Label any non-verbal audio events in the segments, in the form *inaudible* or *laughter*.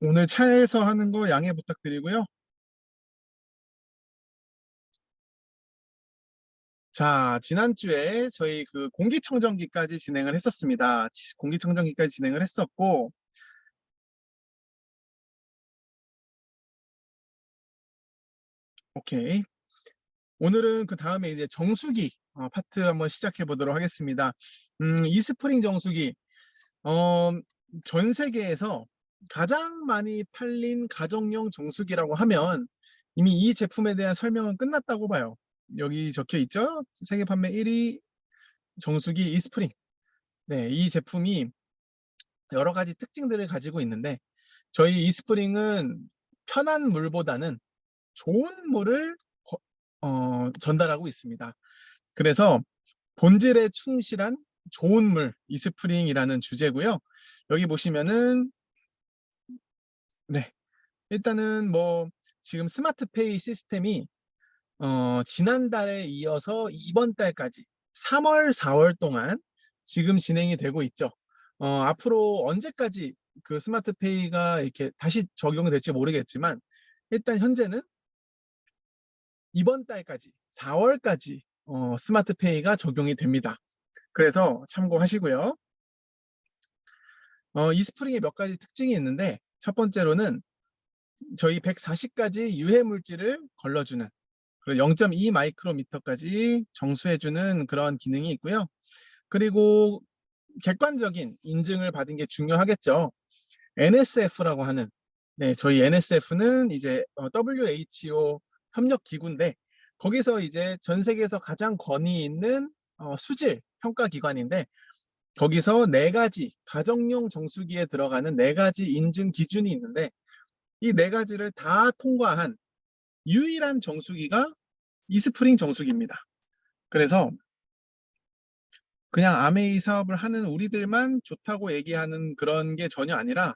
오늘 차에서 하는 거 양해 부탁드리고요. 자, 지난주에 저희 그 공기청정기까지 진행을 했었습니다. 지- 공기청정기까지 진행을 했었고, 오케이. 오늘은 그 다음에 이제 정수기 어, 파트 한번 시작해 보도록 하겠습니다. 음, 이스프링 정수기, 어, 전 세계에서 가장 많이 팔린 가정용 정수기라고 하면 이미 이 제품에 대한 설명은 끝났다고 봐요. 여기 적혀 있죠? 세계 판매 1위 정수기 이스프링. 네, 이 제품이 여러 가지 특징들을 가지고 있는데 저희 이스프링은 편한 물보다는 좋은 물을 거- 어, 전달하고 있습니다. 그래서 본질에 충실한 좋은 물 이스프링이라는 주제고요. 여기 보시면은 네, 일단은 뭐 지금 스마트페이 시스템이 어, 지난달에 이어서 이번 달까지 3월, 4월 동안 지금 진행이 되고 있죠. 어, 앞으로 언제까지 그 스마트페이가 이렇게 다시 적용이 될지 모르겠지만 일단 현재는 이번 달까지 4월까지 어, 스마트페이가 적용이 됩니다. 그래서 참고하시고요. 어, 이스프링에 몇 가지 특징이 있는데 첫 번째로는 저희 140가지 유해 물질을 걸러주는 그리고 0.2 마이크로미터까지 정수해주는 그런 기능이 있고요. 그리고 객관적인 인증을 받은 게 중요하겠죠. NSF라고 하는 네, 저희 NSF는 이제 어, WHO 협력 기구인데 거기서 이제 전 세계에서 가장 권위 있는 어, 수질 평가 기관인데 거기서 네 가지 가정용 정수기에 들어가는 네 가지 인증 기준이 있는데 이 네 가지를 다 통과한 유일한 정수기가 이스프링 정수기입니다. 그래서 그냥 아메이 사업을 하는 우리들만 좋다고 얘기하는 그런 게 전혀 아니라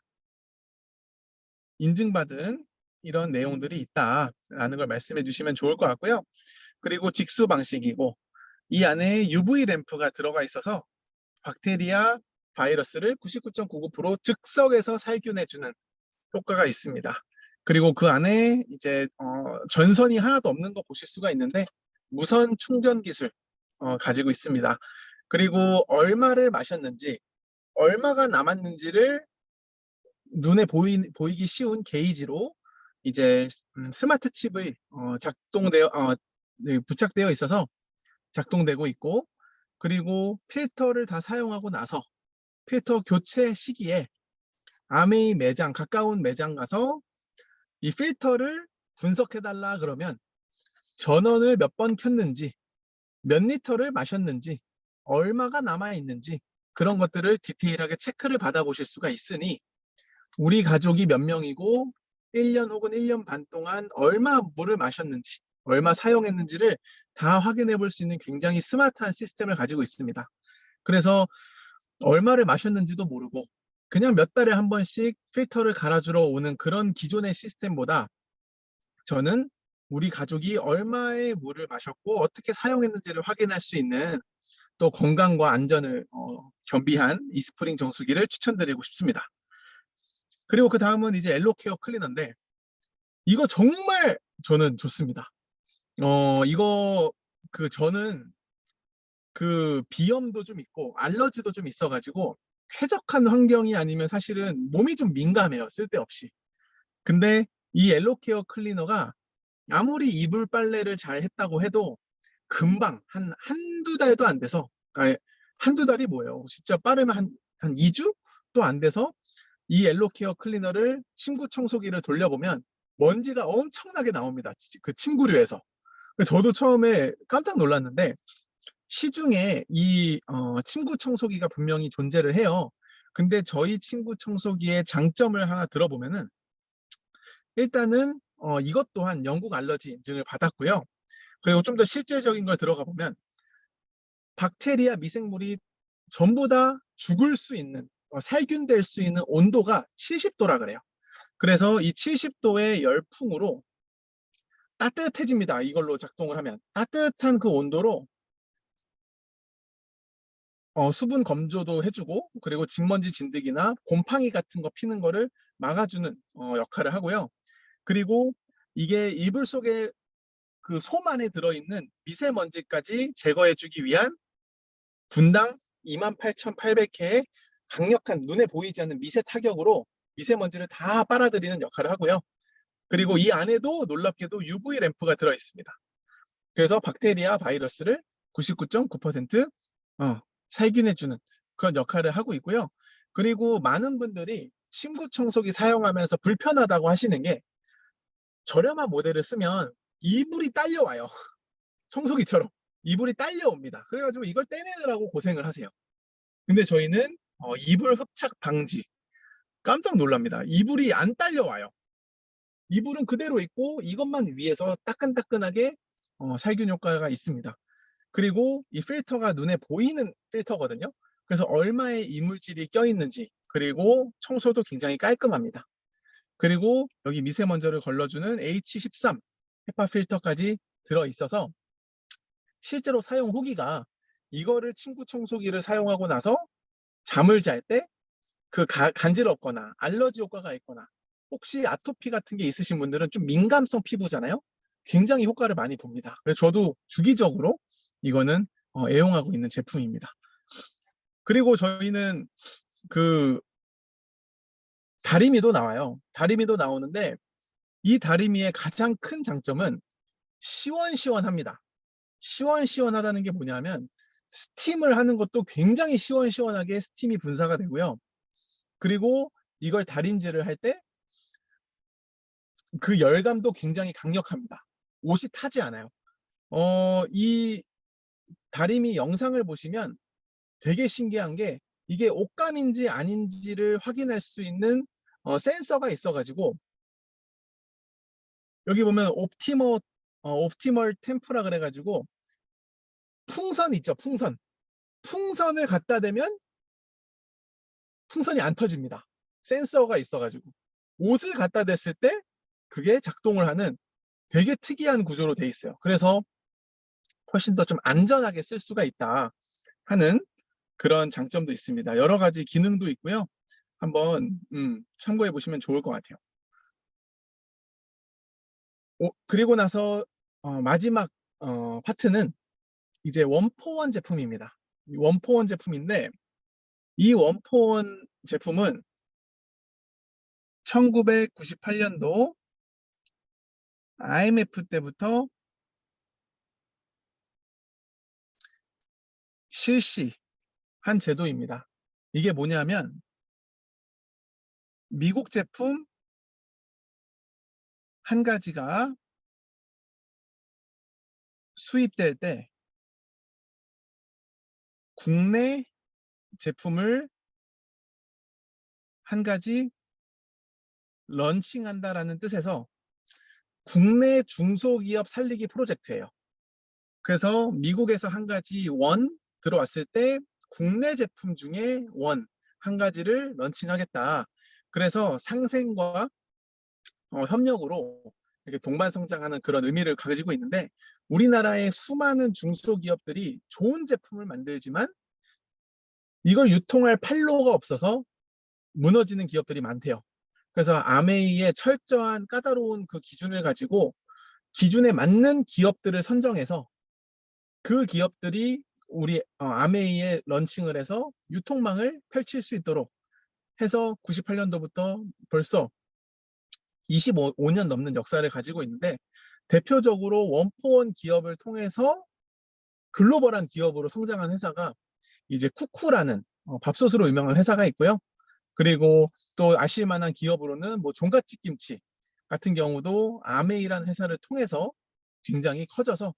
인증받은 이런 내용들이 있다라는 걸 말씀해 주시면 좋을 것 같고요. 그리고 직수 방식이고 이 안에 UV 램프가 들어가 있어서 박테리아 바이러스를 99.99% 즉석에서 살균해주는 효과가 있습니다. 그리고 그 안에 이제 어, 전선이 하나도 없는 거 보실 수가 있는데 무선 충전 기술 어, 가지고 있습니다. 그리고 얼마를 마셨는지 얼마가 남았는지를 눈에 보이, 보이기 쉬운 게이지로 이제 음, 스마트 칩이 어, 작동되어 어, 네, 부착되어 있어서 작동되고 있고 그리고 필터를 다 사용하고 나서 필터 교체 시기에 아메이 매장 가까운 매장 가서 이 필터를 분석해 달라 그러면 전원을 몇 번 켰는지 몇 리터를 마셨는지 얼마가 남아 있는지 그런 것들을 디테일하게 체크를 받아보실 수가 있으니 우리 가족이 몇 명이고 1년 혹은 1년 반 동안 얼마 물을 마셨는지 얼마 사용했는지를 다 확인해 볼 수 있는 굉장히 스마트한 시스템을 가지고 있습니다. 그래서 얼마를 마셨는지도 모르고 그냥 몇 달에 한 번씩 필터를 갈아주러 오는 그런 기존의 시스템보다 저는 우리 가족이 얼마의 물을 마셨고 어떻게 사용했는지를 확인할 수 있는 또 건강과 안전을 어, 겸비한 이스프링 정수기를 추천드리고 싶습니다. 그리고 그 다음은 이제 엘로케어 클리너인데 이거 정말 저는 좋습니다. 어, 이거 그 저는 그 비염도 좀 있고 알러지도 좀 있어가지고 쾌적한 환경이 아니면 사실은 몸이 좀 민감해요. 쓸데없이. 근데 이 엘로케어 클리너가 아무리 이불 빨래를 잘 했다고 해도 금방 한 한두 달도 안 돼서 아니, 한두 달이 뭐예요? 진짜 빠르면 한, 한 2주도 안 돼서 이 엘로케어 클리너를 침구 청소기를 돌려보면 먼지가 엄청나게 나옵니다. 치- 그 침구류에서. 저도 처음에 깜짝 놀랐는데 시중에 이 어, 침구 청소기가 분명히 존재를 해요. 근데 저희 침구 청소기의 장점을 하나 들어보면은 일단은 어, 이것 또한 영국 알러지 인증을 받았고요. 그리고 좀 더 실제적인 걸 들어가 보면 박테리아 미생물이 전부 다 죽을 수 있는 어, 살균될 수 있는 온도가 70도라 그래요. 그래서 이 70도의 열풍으로 따뜻해집니다. 이걸로 작동을 하면 따뜻한 그 온도로 어, 수분 검조도 해주고 그리고 진먼지 진드기나 곰팡이 같은 거 피는 거를 막아주는 어, 역할을 하고요. 그리고 이게 이불 속에 그 솜 안에 들어있는 미세먼지까지 제거해주기 위한 분당 28,800회의 강력한 눈에 보이지 않는 미세 타격으로 미세먼지를 다 빨아들이는 역할을 하고요. 그리고 이 안에도 놀랍게도 UV 램프가 들어 있습니다. 그래서 박테리아 바이러스를 99.9% 어, 살균해주는 그런 역할을 하고 있고요. 그리고 많은 분들이 침구 청소기 사용하면서 불편하다고 하시는 게 저렴한 모델을 쓰면 이불이 딸려와요. *laughs* 청소기처럼 이불이 딸려옵니다. 그래가지고 이걸 떼내느라고 고생을 하세요. 근데 저희는 어, 이불 흡착 방지 깜짝 놀랍니다. 이불이 안 딸려와요. 이불은 그대로 있고 이것만 위에서 따끈따끈하게 어, 살균 효과가 있습니다. 그리고 이 필터가 눈에 보이는 필터거든요. 그래서 얼마의 이물질이 껴있는지 그리고 청소도 굉장히 깔끔합니다. 그리고 여기 미세먼지를 걸러주는 H13 헤파 필터까지 들어있어서 실제로 사용 후기가 이거를 침구 청소기를 사용하고 나서 잠을 잘 때 그 간지럽거나 알러지 효과가 있거나 혹시 아토피 같은 게 있으신 분들은 좀 민감성 피부잖아요. 굉장히 효과를 많이 봅니다. 그래서 저도 주기적으로 이거는 어, 애용하고 있는 제품입니다. 그리고 저희는 그 다리미도 나와요. 다리미도 나오는데 이 다리미의 가장 큰 장점은 시원시원합니다. 시원시원하다는 게 뭐냐면 스팀을 하는 것도 굉장히 시원시원하게 스팀이 분사가 되고요. 그리고 이걸 다림질을 할 때 그 열감도 굉장히 강력합니다. 옷이 타지 않아요. 어, 이 다리미 영상을 보시면 되게 신기한 게 이게 옷감인지 아닌지를 확인할 수 있는 어, 센서가 있어가지고 여기 보면 옵티머 어, 옵티멀 템프라 그래가지고 풍선 있죠 풍선 풍선을 갖다 대면 풍선이 안 터집니다 센서가 있어가지고 옷을 갖다 댔을 때 그게 작동을 하는 되게 특이한 구조로 돼 있어요 그래서 훨씬 더 좀 안전하게 쓸 수가 있다 하는 그런 장점도 있습니다. 여러 가지 기능도 있고요. 한번 음, 참고해 보시면 좋을 것 같아요. 오, 그리고 나서 어, 마지막 어, 파트는 이제 원포원 제품입니다. 원포원 제품인데 이 원포원 제품은 1998년도 IMF 때부터 실시한 제도입니다. 이게 뭐냐면 미국 제품 한 가지가 수입될 때 국내 제품을 한 가지 런칭한다라는 뜻에서 국내 중소기업 살리기 프로젝트예요. 그래서 미국에서 한 가지 원 들어왔을 때 국내 제품 중에 원 한 가지를 런칭하겠다. 그래서 상생과 어, 협력으로 이렇게 동반 성장하는 그런 의미를 가지고 있는데 우리나라의 수많은 중소기업들이 좋은 제품을 만들지만 이걸 유통할 판로가 없어서 무너지는 기업들이 많대요. 그래서 아메이의 철저한 까다로운 그 기준을 가지고 기준에 맞는 기업들을 선정해서 그 기업들이 우리 어, 아메이에 런칭을 해서 유통망을 펼칠 수 있도록 해서 98년도부터 벌써 25년 넘는 역사를 가지고 있는데 대표적으로 원포원 기업을 통해서 글로벌한 기업으로 성장한 회사가 이제 쿠쿠라는 어, 밥솥으로 유명한 회사가 있고요. 그리고 또 아실 만한 기업으로는 뭐 종갓집 김치 같은 경우도 아메이라는 회사를 통해서 굉장히 커져서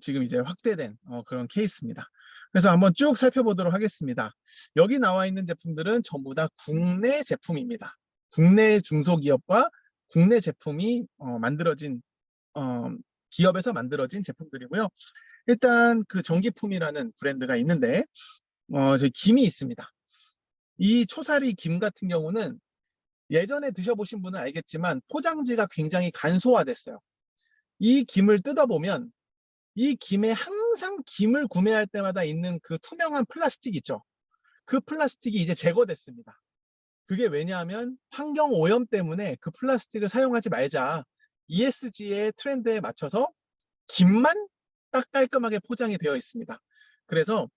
지금 이제 확대된 어, 그런 케이스입니다. 그래서 한번 쭉 살펴보도록 하겠습니다. 여기 나와 있는 제품들은 전부 다 국내 제품입니다. 국내 중소기업과 국내 제품이 어, 만들어진 어, 기업에서 만들어진 제품들이고요. 일단 그 전기품이라는 브랜드가 있는데 어, 저 김이 있습니다. 이 초사리 김 같은 경우는 예전에 드셔보신 분은 알겠지만 포장지가 굉장히 간소화됐어요. 이 김을 뜯어보면 이 김에 항상 김을 구매할 때마다 있는 그 투명한 플라스틱 있죠. 그 플라스틱이 이제 제거됐습니다. 그게 왜냐하면 환경 오염 때문에 그 플라스틱을 사용하지 말자. ESG의 트렌드에 맞춰서 김만 딱 깔끔하게 포장이 되어 있습니다. 그래서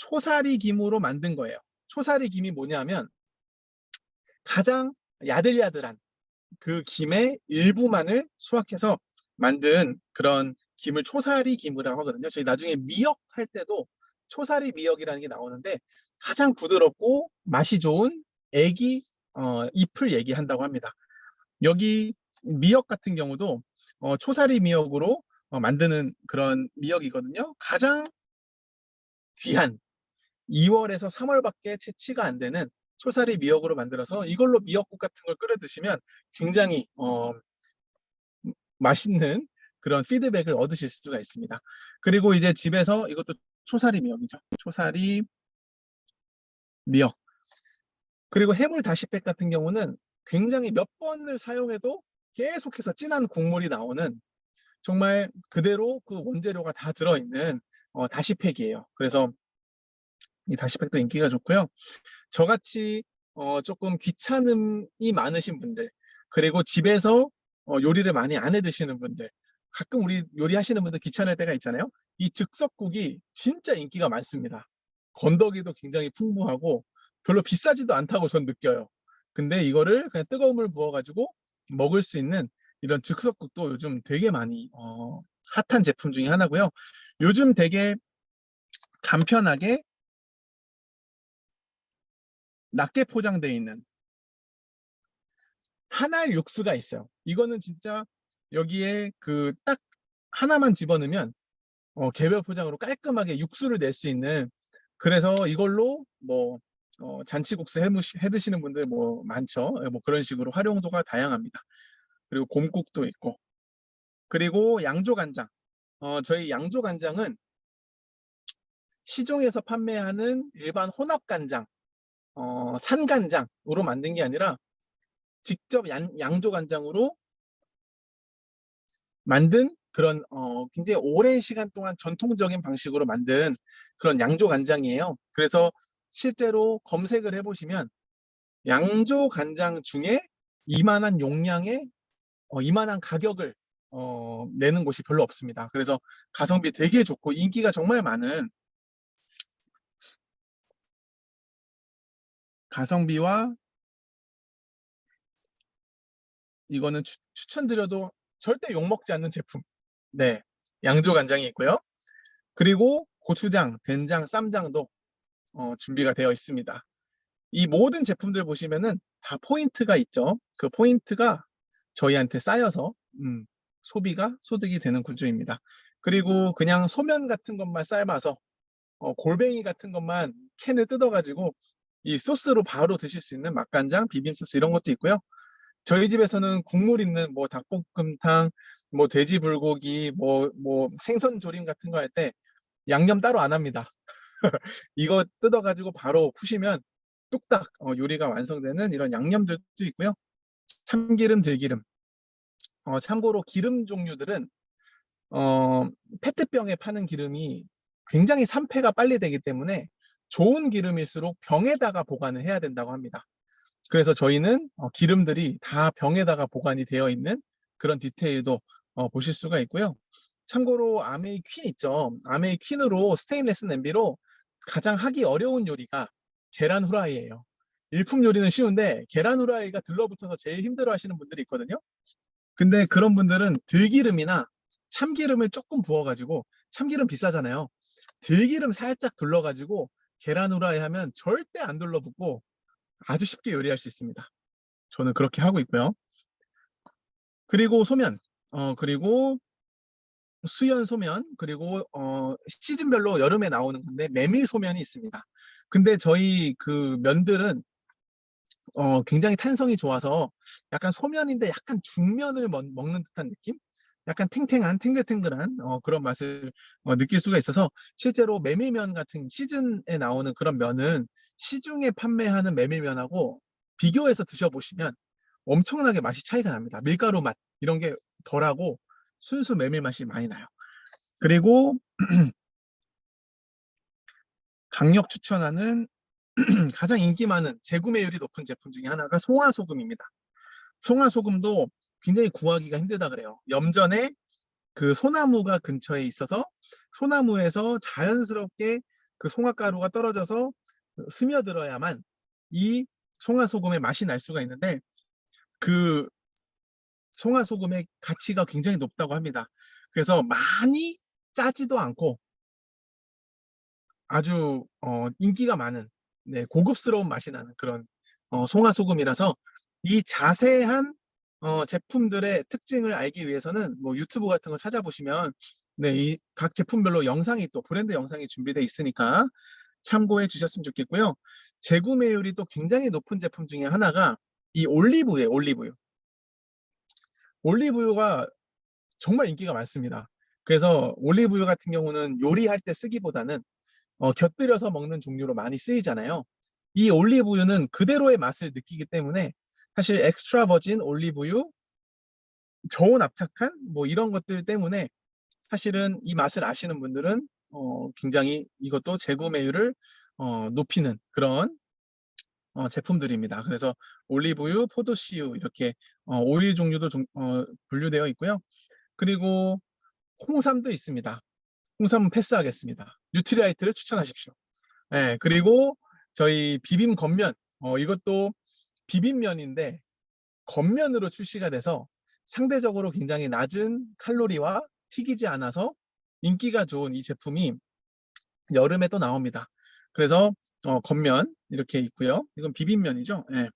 초사리 김으로 만든 거예요. 초사리 김이 뭐냐면 가장 야들야들한 그 김의 일부만을 수확해서 만든 그런 김을 초사리 김이라고 하거든요. 저희 나중에 미역 할 때도 초사리 미역이라는 게 나오는데 가장 부드럽고 맛이 좋은 애기 어, 잎을 얘기한다고 합니다. 여기 미역 같은 경우도 어, 초사리 미역으로 어, 만드는 그런 미역이거든요. 가장 귀한 2월에서 3월밖에 채취가 안 되는 초사리 미역으로 만들어서 이걸로 미역국 같은 걸 끓여 드시면 굉장히 어, 맛있는 그런 피드백을 얻으실 수가 있습니다. 그리고 이제 집에서 이것도 초사리 미역이죠. 초사리 미역. 그리고 해물 다시팩 같은 경우는 굉장히 몇 번을 사용해도 계속해서 진한 국물이 나오는 정말 그대로 그 원재료가 다 들어있는 어, 다시팩이에요. 그래서 이 다시팩도 인기가 좋고요. 저같이 어, 조금 귀찮음이 많으신 분들 그리고 집에서 어, 요리를 많이 안 해 드시는 분들 가끔 우리 요리하시는 분들 귀찮을 때가 있잖아요. 이 즉석국이 진짜 인기가 많습니다. 건더기도 굉장히 풍부하고 별로 비싸지도 않다고 전 느껴요. 근데 이거를 그냥 뜨거운 물 부어가지고 먹을 수 있는 이런 즉석국도 요즘 되게 많이 어, 핫한 제품 중에 하나고요. 요즘 되게 간편하게 낮게 포장되어 있는 한알 육수가 있어요. 이거는 진짜 여기에 그 딱 하나만 집어넣으면 어, 개별 포장으로 깔끔하게 육수를 낼 수 있는 그래서 이걸로 뭐 어, 잔치국수 해, 해 드시는 분들 뭐 많죠. 예, 뭐 그런 식으로 활용도가 다양합니다. 그리고 곰국도 있고 그리고 양조간장. 어, 저희 양조간장은 시중에서 판매하는 일반 혼합간장, 어, 산간장으로 만든 게 아니라 직접 양, 양조간장으로 만든 그런 어, 굉장히 오랜 시간 동안 전통적인 방식으로 만든 그런 양조 간장이에요. 그래서 실제로 검색을 해보시면 양조 간장 중에 이만한 용량의 어, 이만한 가격을 어, 내는 곳이 별로 없습니다. 그래서 가성비 되게 좋고 인기가 정말 많은 가성비와 이거는 추, 추천드려도 절대 욕먹지 않는 제품. 네, 양조 간장이 있고요. 그리고 고추장, 된장, 쌈장도 어, 준비가 되어 있습니다. 이 모든 제품들 보시면은 다 포인트가 있죠. 그 포인트가 저희한테 쌓여서 음, 소비가 소득이 되는 구조입니다. 그리고 그냥 소면 같은 것만 삶아서 어, 골뱅이 같은 것만 캔을 뜯어가지고 이 소스로 바로 드실 수 있는 맛간장, 비빔 소스 이런 것도 있고요. 저희 집에서는 국물 있는 뭐 닭볶음탕, 뭐 돼지 불고기, 뭐, 뭐 생선 조림 같은 거 할 때 양념 따로 안 합니다. *laughs* 이거 뜯어가지고 바로 푸시면 뚝딱 어, 요리가 완성되는 이런 양념들도 있고요. 참기름, 들기름. 어, 참고로 기름 종류들은 어, 페트병에 파는 기름이 굉장히 산패가 빨리 되기 때문에 좋은 기름일수록 병에다가 보관을 해야 된다고 합니다. 그래서 저희는 어, 기름들이 다 병에다가 보관이 되어 있는 그런 디테일도 어, 보실 수가 있고요. 참고로 아메이 퀸 있죠. 아메이 퀸으로 스테인레스 냄비로 가장 하기 어려운 요리가 계란 후라이예요. 일품 요리는 쉬운데 계란 후라이가 들러붙어서 제일 힘들어 하시는 분들이 있거든요. 근데 그런 분들은 들기름이나 참기름을 조금 부어가지고 참기름 비싸잖아요. 들기름 살짝 둘러가지고 계란 후라이 하면 절대 안 둘러붙고 아주 쉽게 요리할 수 있습니다. 저는 그렇게 하고 있고요. 그리고 소면, 어, 그리고 수연 소면, 그리고 어, 시즌별로 여름에 나오는 건데 메밀 소면이 있습니다. 근데 저희 그 면들은 어, 굉장히 탄성이 좋아서 약간 소면인데 약간 중면을 먹, 는 듯한 느낌? 약간 탱탱한 탱글탱글한 어, 그런 맛을 어, 느낄 수가 있어서 실제로 메밀면 같은 시즌에 나오는 그런 면은 시중에 판매하는 메밀면하고 비교해서 드셔보시면 엄청나게 맛이 차이가 납니다. 밀가루 맛 이런 게 덜하고 순수 메밀 맛이 많이 나요. 그리고 *clears throat* 강력 추천하는 *clears throat* 가장 인기 많은 재구매율이 높은 제품 중에 하나가 송화소금입니다. 송화소금도 굉장히 구하기가 힘들다 그래요. 염전에 그 소나무가 근처에 있어서 소나무에서 자연스럽게 그 송화가루가 떨어져서 스며들어야만 이 송화소금의 맛이 날 수가 있는데 그 송화소금의 가치가 굉장히 높다고 합니다. 그래서 많이 짜지도 않고 아주 어, 인기가 많은 네, 고급스러운 맛이 나는 그런 어, 송화소금이라서 이 자세한 어, 제품들의 특징을 알기 위해서는 뭐 유튜브 같은 거 찾아보시면 네, 이 각 제품별로 영상이 또 브랜드 영상이 준비되어 있으니까 참고해 주셨으면 좋겠고요. 재구매율이 또 굉장히 높은 제품 중에 하나가 이 올리브유예요, 올리브유. 올리브유가 정말 인기가 많습니다. 그래서 올리브유 같은 경우는 요리할 때 쓰기보다는 어, 곁들여서 먹는 종류로 많이 쓰이잖아요. 이 올리브유는 그대로의 맛을 느끼기 때문에 사실 엑스트라 버진 올리브유, 저온 압착한 뭐 이런 것들 때문에 사실은 이 맛을 아시는 분들은 어, 굉장히 이것도 재구매율을 어, 높이는 그런 어, 제품들입니다. 그래서 올리브유, 포도씨유 이렇게 어, 오일 종류도 종- 어, 분류되어 있고요. 그리고 홍삼도 있습니다. 홍삼은 패스하겠습니다. 뉴트리아이트를 추천하십시오. 네, 그리고 저희 비빔 겉면 어, 이것도 비빔면인데 겉면으로 출시가 돼서 상대적으로 굉장히 낮은 칼로리와 튀기지 않아서 인기가 좋은 이 제품이 여름에 또 나옵니다. 그래서 어, 겉면 이렇게 있고요. 이건 비빔면이죠. 예.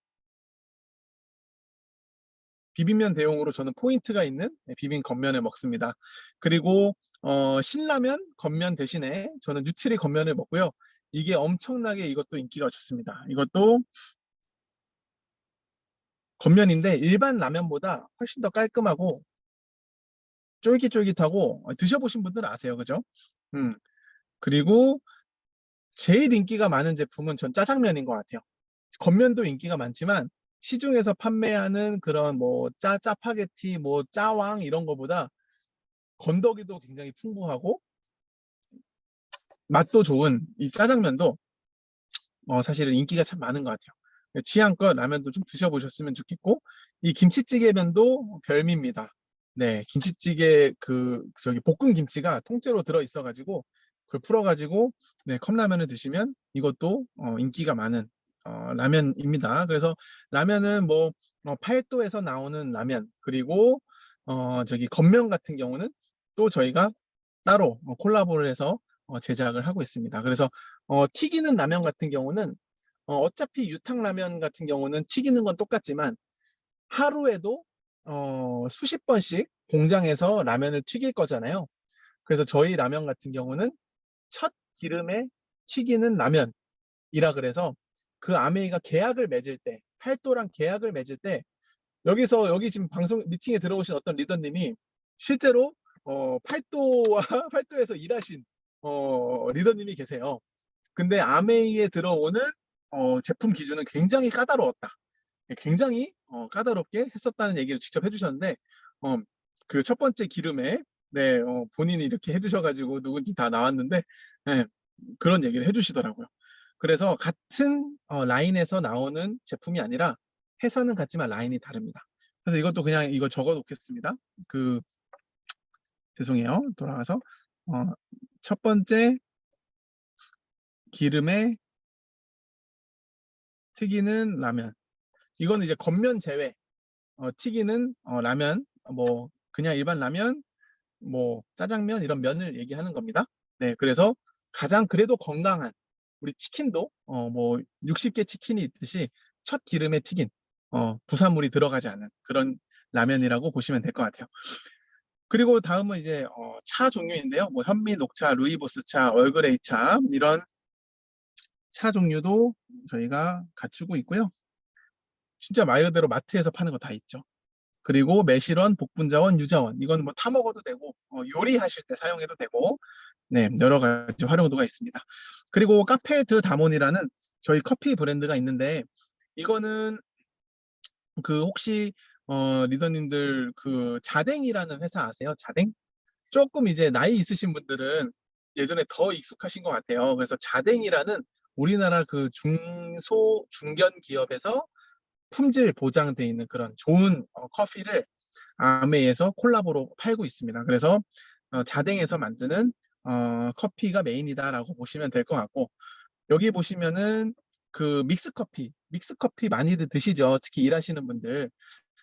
비빔면 대용으로 저는 포인트가 있는 네, 비빔 겉면을 먹습니다. 그리고 어, 신라면 겉면 대신에 저는 뉴트리 겉면을 먹고요. 이게 엄청나게 이것도 인기가 좋습니다. 이것도 겉면인데 일반 라면보다 훨씬 더 깔끔하고 쫄깃쫄깃하고 어, 드셔보신 분들은 아세요, 그죠? 음 그리고 제일 인기가 많은 제품은 전 짜장면인 것 같아요. 겉면도 인기가 많지만 시중에서 판매하는 그런 뭐 짜, 짜파게티, 뭐 짜왕 이런 거보다 건더기도 굉장히 풍부하고 맛도 좋은 이 짜장면도 어, 사실은 인기가 참 많은 것 같아요. 취향껏 라면도 좀 드셔보셨으면 좋겠고 이 김치찌개면도 별미입니다. 네, 김치찌개 그 저기 볶은 김치가 통째로 들어 있어가지고 그걸 풀어가지고 네 컵라면을 드시면 이것도 어, 인기가 많은 어, 라면입니다. 그래서 라면은 뭐 어, 팔도에서 나오는 라면 그리고 어, 저기 겉면 같은 경우는 또 저희가 따로 어, 콜라보를 해서 어, 제작을 하고 있습니다. 그래서 어, 튀기는 라면 같은 경우는 어, 어차피 유탕라면 같은 경우는 튀기는 건 똑같지만 하루에도 어, 수십 번씩 공장에서 라면을 튀길 거잖아요. 그래서 저희 라면 같은 경우는 첫 기름에 튀기는 라면이라 그래서 그 아메이가 계약을 맺을 때, 팔도랑 계약을 맺을 때 여기서 여기 지금 방송 미팅에 들어오신 어떤 리더님이 실제로 어, 팔도와 *laughs* 팔도에서 일하신 어, 리더님이 계세요. 근데 아메이에 들어오는 어, 제품 기준은 굉장히 까다로웠다. 굉장히 어, 까다롭게 했었다는 얘기를 직접 해주셨는데 어, 그 첫 번째 기름에 네, 어, 본인이 이렇게 해주셔가지고 누군지 다 나왔는데 네, 그런 얘기를 해주시더라고요. 그래서 같은 어, 라인에서 나오는 제품이 아니라 회사는 같지만 라인이 다릅니다. 그래서 이것도 그냥 이거 적어 놓겠습니다. 그 죄송해요. 돌아가서 어, 첫 번째 기름에 튀기는 라면. 이거는 이제 겉면 제외. 어, 튀기는 어, 라면, 뭐 그냥 일반 라면, 뭐 짜장면 이런 면을 얘기하는 겁니다. 네, 그래서 가장 그래도 건강한 우리 치킨도 어, 뭐 60개 치킨이 있듯이 첫 기름에 튀긴 어, 부산물이 들어가지 않은 그런 라면이라고 보시면 될 것 같아요. 그리고 다음은 이제 어, 차 종류인데요. 뭐 현미 녹차, 루이보스 차, 얼그레이 차 이런 차 종류도 저희가 갖추고 있고요. 진짜 말 그대로 마트에서 파는 거 다 있죠. 그리고 매실원, 복분자원, 유자원 이건 뭐 타 먹어도 되고 어, 요리하실 때 사용해도 되고 네 여러 가지 활용도가 있습니다. 그리고 카페 드 다몬이라는 저희 커피 브랜드가 있는데 이거는 그 혹시 어, 리더님들 그 자댕이라는 회사 아세요? 자댕? 조금 이제 나이 있으신 분들은 예전에 더 익숙하신 것 같아요. 그래서 자댕이라는 우리나라 그 중소 중견 기업에서 품질 보장돼 있는 그런 좋은 어, 커피를 아메이에서 콜라보로 팔고 있습니다. 그래서 어, 자댕에서 만드는 어, 커피가 메인이다라고 보시면 될 것 같고 여기 보시면은 그 믹스 커피, 믹스 커피 많이들 드시죠. 특히 일하시는 분들.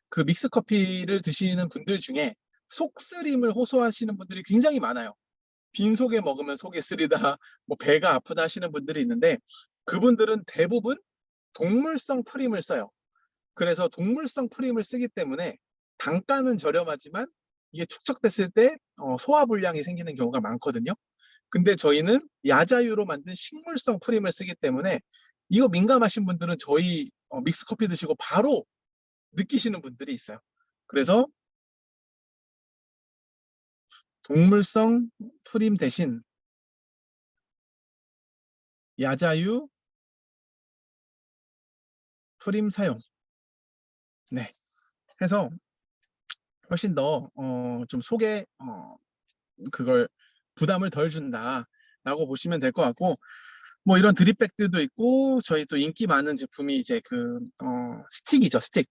그 믹스 커피를 드시는 분들 중에 속쓰림을 호소하시는 분들이 굉장히 많아요. 빈속에 먹으면 속이 쓰리다, *laughs* 뭐 배가 아프다 하시는 분들이 있는데 그분들은 대부분 동물성 프림을 써요. 그래서 동물성 프림을 쓰기 때문에 단가는 저렴하지만 이게 축적됐을 때 어, 소화불량이 생기는 경우가 많거든요. 근데 저희는 야자유로 만든 식물성 프림을 쓰기 때문에 이거 민감하신 분들은 저희 어, 믹스 커피 드시고 바로 느끼시는 분들이 있어요. 그래서 동물성 프림 대신 야자유 프림 사용. 네. 해서 훨씬 더, 어, 좀 속에, 어, 그걸 부담을 덜 준다라고 보시면 될 것 같고, 뭐 이런 드립백들도 있고, 저희 또 인기 많은 제품이 이제 그, 어, 스틱이죠, 스틱.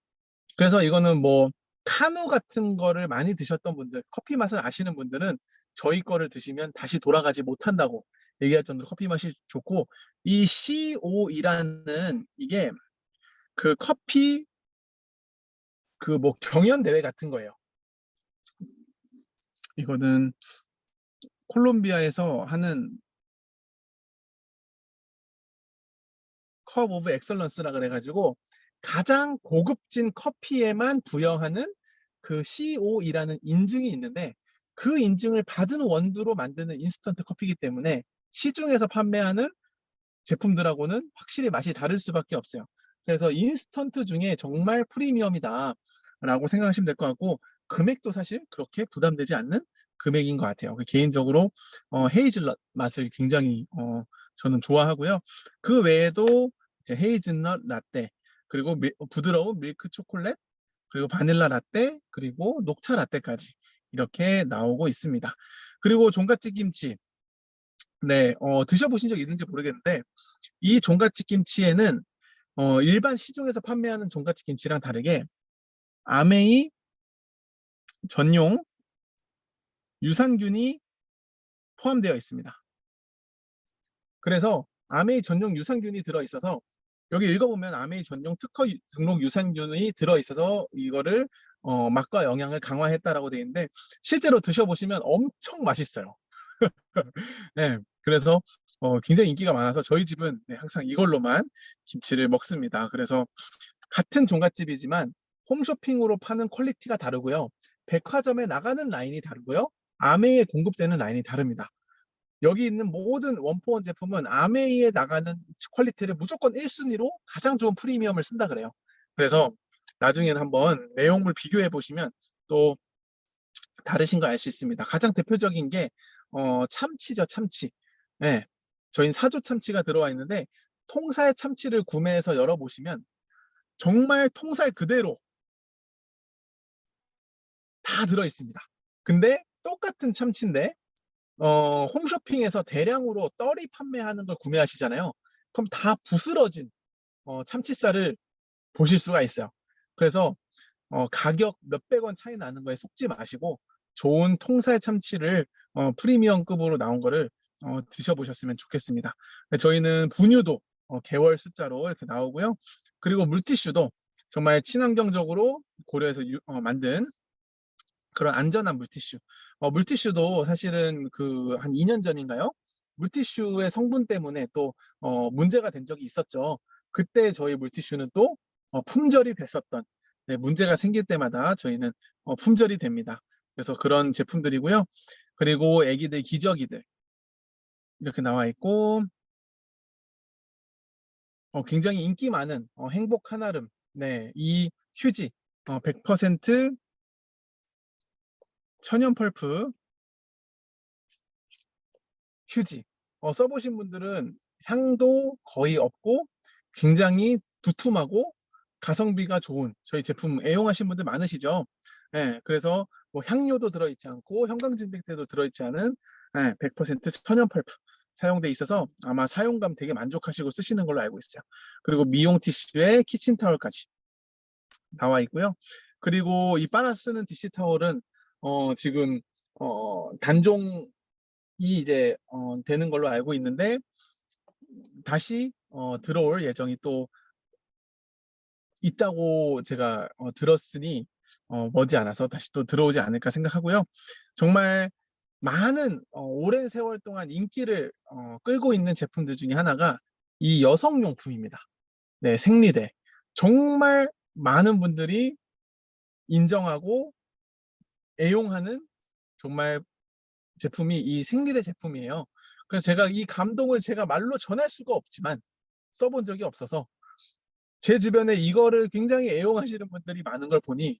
그래서 이거는 뭐, 카누 같은 거를 많이 드셨던 분들, 커피 맛을 아시는 분들은 저희 거를 드시면 다시 돌아가지 못한다고 얘기할 정도로 커피 맛이 좋고, 이 CO2라는 이게 그 커피 그 뭐 경연 대회 같은 거예요. 이거는 콜롬비아에서 하는 컵 오브 엑설런스라 그래가지고 가장 고급진 커피에만 부여하는 그 CO이라는 인증이 있는데 그 인증을 받은 원두로 만드는 인스턴트 커피이기 때문에 시중에서 판매하는 제품들하고는 확실히 맛이 다를 수밖에 없어요. 그래서 인스턴트 중에 정말 프리미엄이다 라고 생각하시면 될 것 같고 금액도 사실 그렇게 부담되지 않는 금액인 것 같아요. 그 개인적으로 어, 헤이즐넛 맛을 굉장히 어, 저는 좋아하고요. 그 외에도 이제 헤이즐넛 라떼 그리고 밀- 부드러운 밀크 초콜릿 그리고 바닐라 라떼 그리고 녹차 라떼까지 이렇게 나오고 있습니다. 그리고 종갓집 김치 네 어, 드셔보신 적 있는지 모르겠는데 이 종갓집 김치에는 어, 일반 시중에서 판매하는 종갓집 김치랑 다르게 아메이 전용 유산균이 포함되어 있습니다. 그래서 아메이 전용 유산균이 들어있어서 여기 읽어보면 아메이 전용 특허 유- 등록 유산균이 들어있어서 이거를 어, 맛과 영양을 강화했다라고 되어 있는데 실제로 드셔보시면 엄청 맛있어요. *laughs* 네, 그래서 어, 굉장히 인기가 많아서 저희 집은 네, 항상 이걸로만 김치를 먹습니다. 그래서 같은 종갓집이지만 홈쇼핑으로 파는 퀄리티가 다르고요. 백화점에 나가는 라인이 다르고요. 아메이에 공급되는 라인이 다릅니다. 여기 있는 모든 원포원 제품은 아메이에 나가는 퀄리티를 무조건 1순위로 가장 좋은 프리미엄을 쓴다 그래요. 그래서 나중에는 한번 내용물 비교해 보시면 또 다르신 거 알 수 있습니다. 가장 대표적인 게 어, 참치죠, 참치. 네, 저희는 사조 참치가 들어와 있는데 통살 참치를 구매해서 열어보시면 정말 통살 그대로 다 들어 있습니다. 근데 똑같은 참치인데 어, 홈쇼핑에서 대량으로 떨이 판매하는 걸 구매하시잖아요. 그럼 다 부스러진 어, 참치살을 보실 수가 있어요. 그래서 어, 가격 몇백 원 차이 나는 거에 속지 마시고 좋은 통살 참치를 어, 프리미엄급으로 나온 거를 어, 드셔보셨으면 좋겠습니다. 저희는 분유도 어, 개월 숫자로 이렇게 나오고요. 그리고 물티슈도 정말 친환경적으로 고려해서 유- 어, 만든 그런 안전한 물티슈. 어, 물티슈도 사실은 그 한 2년 전인가요? 물티슈의 성분 때문에 또 어, 문제가 된 적이 있었죠. 그때 저희 물티슈는 또 어, 품절이 됐었던 네, 문제가 생길 때마다 저희는 어, 품절이 됩니다. 그래서 그런 제품들이고요. 그리고 애기들 기저귀들 이렇게 나와 있고 어, 굉장히 인기 많은 어, 행복 한아름 네, 이 휴지 어, 100% 천연 펄프 휴지 어, 써보신 분들은 향도 거의 없고 굉장히 두툼하고 가성비가 좋은 저희 제품 애용하신 분들 많으시죠? 예, 그래서 뭐 향료도 들어있지 않고 형광증백제도 들어있지 않은 예, 100% 천연 펄프 사용돼 있어서 아마 사용감 되게 만족하시고 쓰시는 걸로 알고 있어요. 그리고 미용 티슈에 키친 타월까지 나와 있고요. 그리고 이 빠나 쓰는 디시 타월은 어, 지금 어, 단종이 이제 어, 되는 걸로 알고 있는데 다시 어, 들어올 예정이 또 있다고 제가 어, 들었으니 어, 머지않아서 다시 또 들어오지 않을까 생각하고요. 정말 많은 어, 오랜 세월 동안 인기를 어, 끌고 있는 제품들 중에 하나가 이 여성용품입니다. 네, 생리대. 정말 많은 분들이 인정하고 애용하는 정말 제품이 이 생리대 제품이에요. 그래서 제가 이 감동을 제가 말로 전할 수가 없지만 써본 적이 없어서 제 주변에 이거를 굉장히 애용하시는 분들이 많은 걸 보니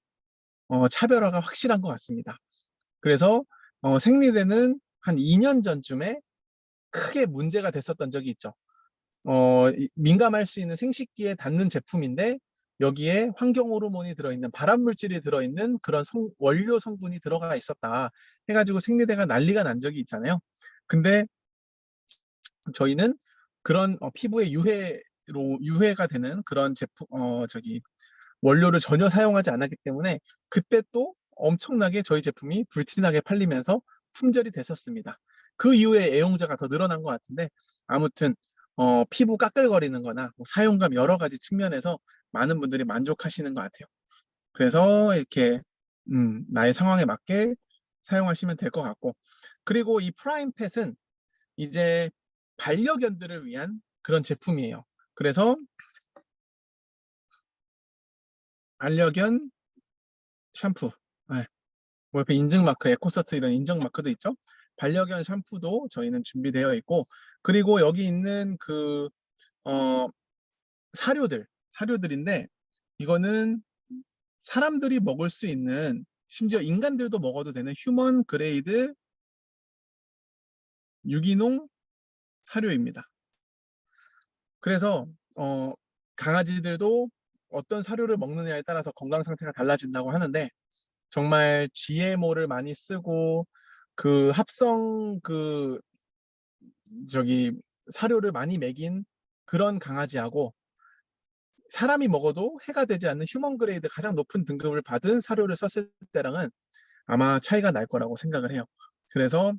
어, 차별화가 확실한 것 같습니다. 그래서 어, 생리대는 한 2년 전쯤에 크게 문제가 됐었던 적이 있죠. 어, 이- 민감할 수 있는 생식기에 닿는 제품인데 여기에 환경 호르몬이 들어있는 발암 물질이 들어있는 그런 성- 원료 성분이 들어가 있었다 해가지고 생리대가 난리가 난 적이 있잖아요. 근데 저희는 그런 어, 피부에 유해로 유해가 되는 그런 제품 어 저기 원료를 전혀 사용하지 않았기 때문에 그때 또 엄청나게 저희 제품이 불티나게 팔리면서 품절이 됐었습니다. 그 이후에 애용자가 더 늘어난 것 같은데 아무튼 어, 피부 까끌거리는 거나 뭐 사용감 여러 가지 측면에서 많은 분들이 만족하시는 것 같아요. 그래서 이렇게 음, 나의 상황에 맞게 사용하시면 될 것 같고 그리고 이 프라임 팻은 이제 반려견들을 위한 그런 제품이에요. 그래서 반려견 샴푸, 네. 뭐 옆에 인증 마크, 에코서트 이런 인증 마크도 있죠. 반려견 샴푸도 저희는 준비되어 있고, 그리고 여기 있는 그, 어, 사료들, 사료들인데, 이거는 사람들이 먹을 수 있는, 심지어 인간들도 먹어도 되는 휴먼 그레이드 유기농 사료입니다. 그래서 어, 강아지들도 어떤 사료를 먹느냐에 따라서 건강 상태가 달라진다고 하는데 정말 GMO를 많이 쓰고 그 합성 그 저기 사료를 많이 먹인 그런 강아지하고 사람이 먹어도 해가 되지 않는 휴먼 그레이드 가장 높은 등급을 받은 사료를 썼을 때랑은 아마 차이가 날 거라고 생각을 해요. 그래서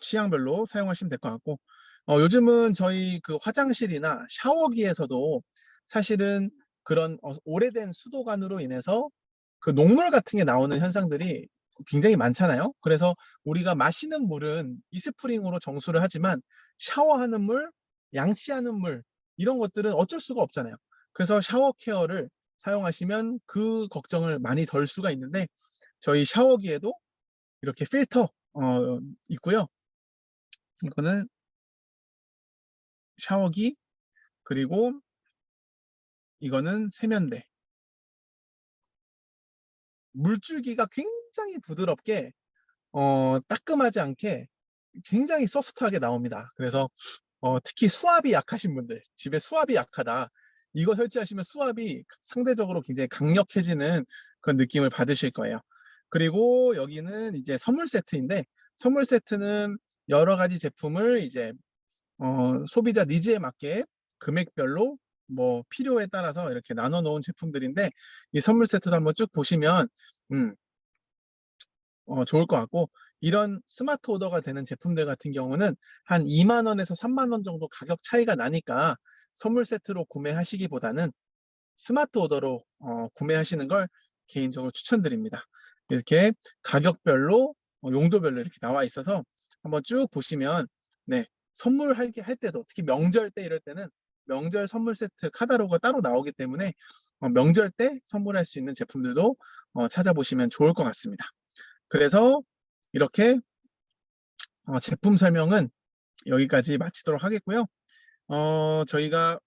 취향별로 사용하시면 될 것 같고 어, 요즘은 저희 그 화장실이나 샤워기에서도 사실은 그런 어, 오래된 수도관으로 인해서 그 녹물 같은 게 나오는 현상들이 굉장히 많잖아요. 그래서 우리가 마시는 물은 이스프링으로 정수를 하지만 샤워하는 물, 양치하는 물 이런 것들은 어쩔 수가 없잖아요. 그래서 샤워 케어를 사용하시면 그 걱정을 많이 덜 수가 있는데 저희 샤워기에도 이렇게 필터 어, 있고요. 이거는 샤워기 그리고 이거는 세면대 물줄기가 굉장히 부드럽게 어, 따끔하지 않게 굉장히 소프트하게 나옵니다. 그래서 어, 특히 수압이 약하신 분들 집에 수압이 약하다 이거 설치하시면 수압이 상대적으로 굉장히 강력해지는 그런 느낌을 받으실 거예요. 그리고 여기는 이제 선물 세트인데 선물 세트는 여러 가지 제품을 이제 어, 소비자 니즈에 맞게 금액별로 뭐 필요에 따라서 이렇게 나눠 놓은 제품들인데 이 선물 세트도 한번 쭉 보시면 음, 어, 좋을 것 같고 이런 스마트 오더가 되는 제품들 같은 경우는 한 2만 원에서 3만 원 정도 가격 차이가 나니까 선물 세트로 구매하시기보다는 스마트 오더로 어, 구매하시는 걸 개인적으로 추천드립니다. 이렇게 가격별로 어, 용도별로 이렇게 나와 있어서 한번 쭉 보시면 네 선물할 할 때도 특히 명절 때 이럴 때는 명절 선물 세트 카탈로그가 따로 나오기 때문에 어, 명절 때 선물할 수 있는 제품들도 어, 찾아보시면 좋을 것 같습니다. 그래서 이렇게 어, 제품 설명은 여기까지 마치도록 하겠고요. 어, 저희가